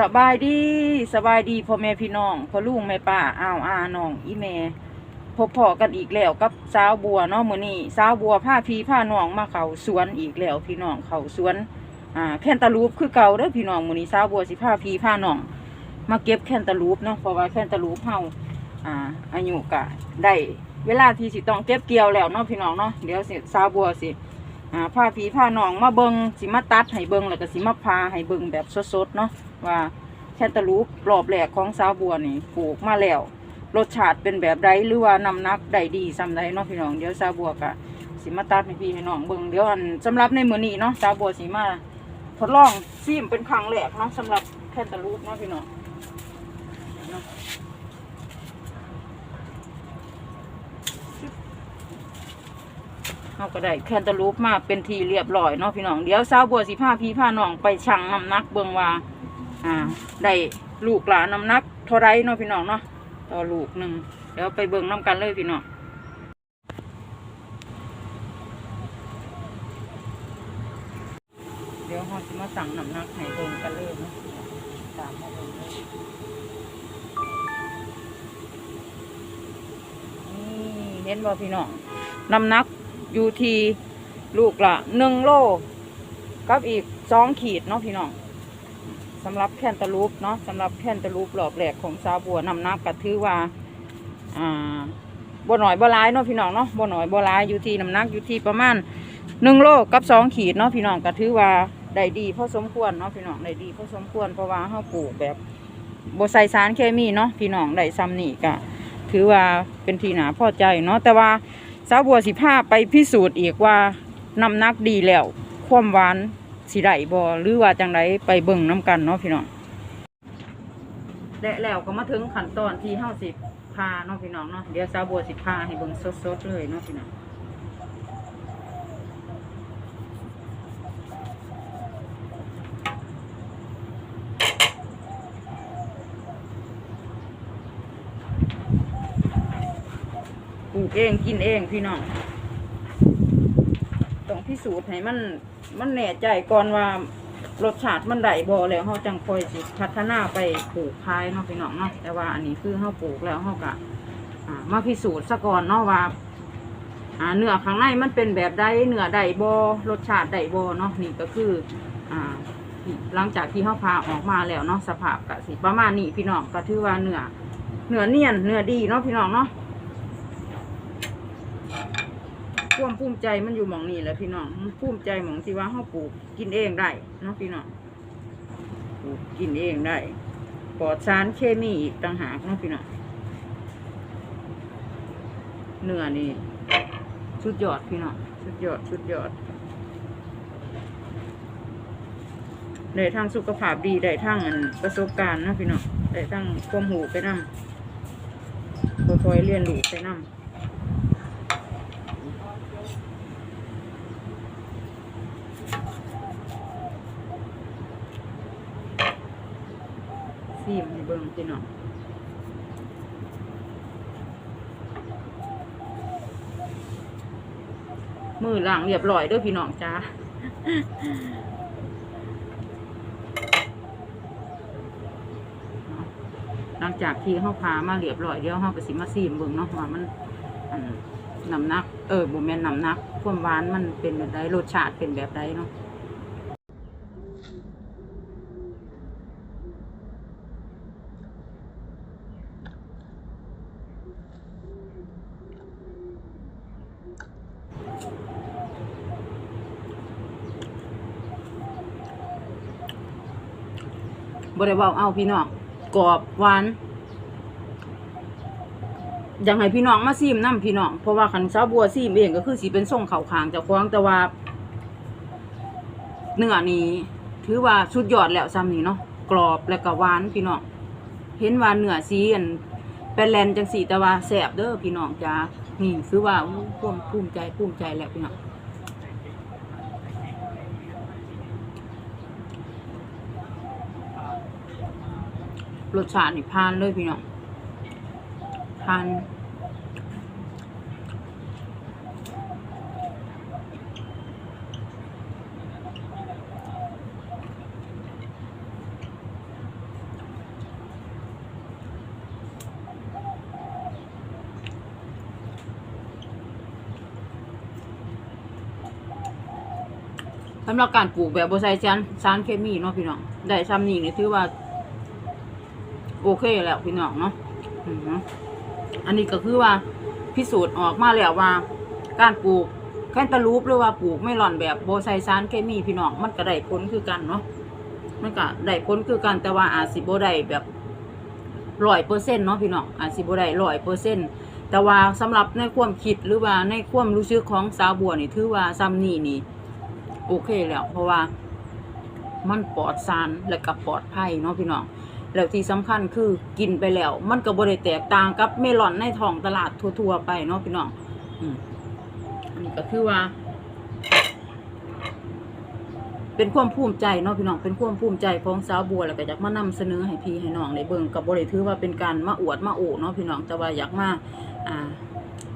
สบายดีสบายดีพ่อแม่พี่น้องพ่อลุงแม่ป้าอ้าวอาน้องอีแม่พบพอกันอีกแล้วกับสาวบัวเนาะมือนี้สาวบัวพาพี่พาน้องมาเขาสวนอีกแล้ว พี่น้องเขาสวนอ่าแคนตาลูปคือเก่าเด้อพี่น้องมือนี้สาวบัวสิพาพี่พาน้อง มาเก็บแคนตาลูปเนาะเพราะว่าแคนตาลูปเฮาอ่าอายุก็ได้เวลาที่สิต้องเก็บเกี่ยวแล้วเนาะพี่น้องเนาะเดี๋ยวสิสาวบัวสิ อ่าพาพี่พาหนองมาเบิงสิมาตัดให้เบิงแล้วก็สิมาพาให้เบิงแบบสดๆเนาะว่าแคนตาลูปรอบแรกของสาวบัวนี่ปลูกมาแล้วรสชาติเป็นแบบใดหรือว่านำนักใดดีซ้ำใดเนาะพี่น้องเดี๋ยวสาวบัวก็สิมาตัดให้พี่ให้น้องเบิงเดี๋ยวอันสำหรับในมือนี้เนาะสาวบัวสิมาทดลองซิมเป็นครั้งแรกเนาะสำหรับแคนตาลูปเนาะพี่น้องเนาะ เราก็ได้แคนตาลูปมาเป็นทีเรียบร้อยเนาะพี่น้องเดี๋ยวสาวบัวสิพาพี่พาน้องไปชั่งน้ำหนักเบิ่งว่าอ่าได้ลูกหลานน้ำหนักเท่าไรเนาะพี่น้องเนาะต่อลูกหนึ่งเดี๋ยวไปเบิ่งน้ำกันเลยพี่น้องเดี๋ยวเราจะมาสั่งน้ำหนักให้เบิ่งกันเลยเนาะตามมาเบิ่งเลยนี่เห็นบ่พี่น้องน้ำหนัก อยู่ที่ลูกละหนึ่งโลกับอีกสองขีดเนาะพี่น้องสำหรับแคนตาลูปเนาะสำหรับแคนตาลูปหลอบแหลกของสาวบัวน้ำนักก็ถือว่าอ่าบ่หน่อยบ่ร้ายเนาะพี่น้องเนาะบ่หน่อยบ่ร้ายอยู่ที่น้ำหนักอยู่ที่ประมาณหนึ่งโลกับสองขีดเนาะพี่น้องก็ถือว่าได้ดีพอสมควรเนาะพี่น้องได้ดีพอสมควรเพราะว่าเขาปลูกแบบบ่ใส่สารเคมีเนาะพี่น้องได้ซ้ำนี่ก็ถือว่าเป็นทีหนาพอใจเนาะแต่ว่า สาวบัวสิพาไปพิสูจน์อีกว่าน้ำหนักดีแล้ว ความหวานสิได้บ่หรือว่าจังไรไปเบิ่งน้ำกันเนาะพี่น้องและแล้วก็มาถึงขั้นตอนที่ห้าสิพาเนาะพี่น้องเนาะเดี๋ยวสาวบัวสิพาให้เบิ่งสดๆเลยเนาะพี่น้อง กเองกินเองพี่น้องต้องพิสูจน์ให้มันมันแน่ใจก่อนว่ารสชาติมันได้บ่แล้วเฮาจังค่อยสิพัฒนาไปปลูกขายเนาะพี่น้องเนาะแต่ว่าอันนี้คือเฮาปลูกแล้วเฮาก็มาพิสูจน์ซะก่อนเนาะว่าเนื้อข้างในมันเป็นแบบใดเนื้อใดบ่รสชาติใดบ่เนาะนี่ก็คืออ่าหลังจากที่เฮาพาออกมาแล้วเนาะสภาพก็สิประมาณนี้พี่น้องก็ถือว่าเนื้อเนื้อเนียนเนื้อดีเนาะพี่น้องเนาะ ความภูมิใจมันอยู่หมองนี่แหละพี่น้องมันภูมิใจหมองที่ว่าเขาปลูกกินเองได้เนาะพี่น้องปลูกกินเองได้ปลอดสารเคมีอีกต่างหากเนาะพี่น้องเนื้อนี่สุดยอดพี่น้องสุดยอดสุดยอดได้ทั้งสุขภาพดีได้ทั้งประสบการณ์นะพี่น้องได้ทั้งความหูไปนำค่อยๆเรียนรู้ไปนำ ซีมให้เบิ่งพี่น้องมือล้างเรียบร้อยด้วยพี่น้องจ้าหลังจากที่เขาพามาเรียบร้อยเดี๋ยวเขาก็สิมาซีมเบิ่งเนาะว่ามันน้ำหนัก เออบ่แม่นน้ำหนัก ความหวานมันเป็นแบบใดรสชาติเป็นแบบใดเนาะ บริวาเอาพี่น้องกรอบหวานอยากให้พี่น้องมาซีมน้ำพี่น้องเพราะว่าขันซาบัวซีมเองก็คือสีเป็นส่งเข่าขางจากควางแต่ว่าเนื้อนี้ถือว่าชุดยอดแล้วซ้ำนี่เนาะกรอบแล้วก็หวานพี่น้องเห็นว่าเนื้อสีอันเป็นแลนจังสีแต่ว่าแสบเด้อพี่น้องจ้านี่คือว่าอู้ภูมิภูมิใจภูมิใจแหล้วพี่น้อง รสชาติพานเลยพี่น้องพานสำหรับการปลูกแบบบไซชันสารเคมีเนาะพี่น้อง ได้ซ้ำนี่เนี่ยถือว่า โอเคแล้วพี่น้องเนาะอันนี้ก็คือว่าพิสูจน์ออกมาแล้วว่า การปลูกแคนตาลูปหรือว่าปลูกไม่หล่อนแบบโบไซสารเคมีพี่น้องมันก็ได้ผลคือกันเนาะมันก็ได้ผลคือกันแต่ว่าอาจสิบ่ได้แบบร้อยเปอร์เซ็นต์เนาะพี่น้องอาจสิบ่ได้ร้อยเปอร์เซ็นต์แต่ว่าสำหรับในความคิดหรือว่าในความรู้สึกของสาวบัวนี่ถือว่าซ้ำนี่นี่ โอเคแล้ว เพราะว่ามันปลอดสารและก็ปลอดภัยเนาะพี่น้อง แล้วที่สำคัญคือกินไปแล้ว มันก็บ่ได้แตกต่างกับเมลอนในท้องตลาดทั่วๆไปเนาะพี่น้องอืมอันนี้ก็คือว่า เป็นความภูมิใจเนาะพี่น้องเป็นความภูมิใจของสาวบัวแล้วก็อยากมานำเสนอให้พี่ให้น้องได้เบิงกับบ่ได้ถือว่าเป็นการมาอวดมาโอเนาะพี่น้องแต่ว่าอยากมาอ่า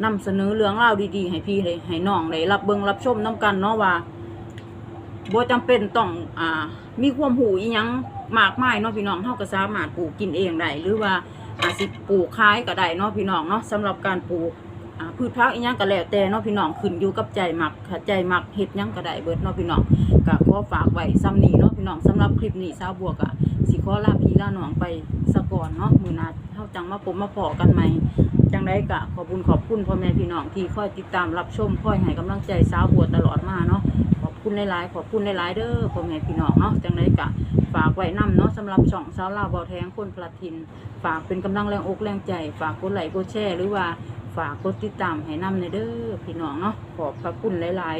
นำเสนอเรื่องราดีๆ ให้พี่ได้ให้น้องได้รับเบิงรับชมนํกันเนาะว่า บ่จำเป็นต้องอ่ามีความหูอีหยังมากมายเนาะพี่น้องเฮาก็สามารถปลูกกินเองได้หรือว่าอาจสิปลูกขายก็ได้เนาะพี่น้องเนาะสำหรับการปลูกพืชผักอีหยังก็แล้วแต่เนาะพี่น้องขึ้นอยู่กับใจมักถ้าใจมักเฮ็ดยังก็ได้เบิดเนาะพี่น้องก็ขอฝากไว้ซ้ำนี้เนาะพี่น้องสำหรับคลิปนี้สาวบัวก็สิขอลาพี่ลาน้องไปซะก่อนเนาะมื้อหน้าเฮาจังมาพบมาพอกันใหม่จังไดก็ขอบคุณขอบคุณพ่อแม่พี่น้องที่คอยติดตามรับชมคอยให้กำลังใจสาวบัวตลอดมาเนาะ คุณหลายๆขอบคุณหลายๆเด้อพ่อแม่พี่น้องเนาะจังไรกะฝากไว้นำเนาะสำหรับช่องสาวลาวเบาแทงคนพลัดทิน ฝากเป็นกำลังแรงอกแรงใจ ฝากกดไลค์กดแชร์หรือว่าฝากกดติดตามให้นำในเด้อพี่น้องเนาะขอบพระคุณหลายๆ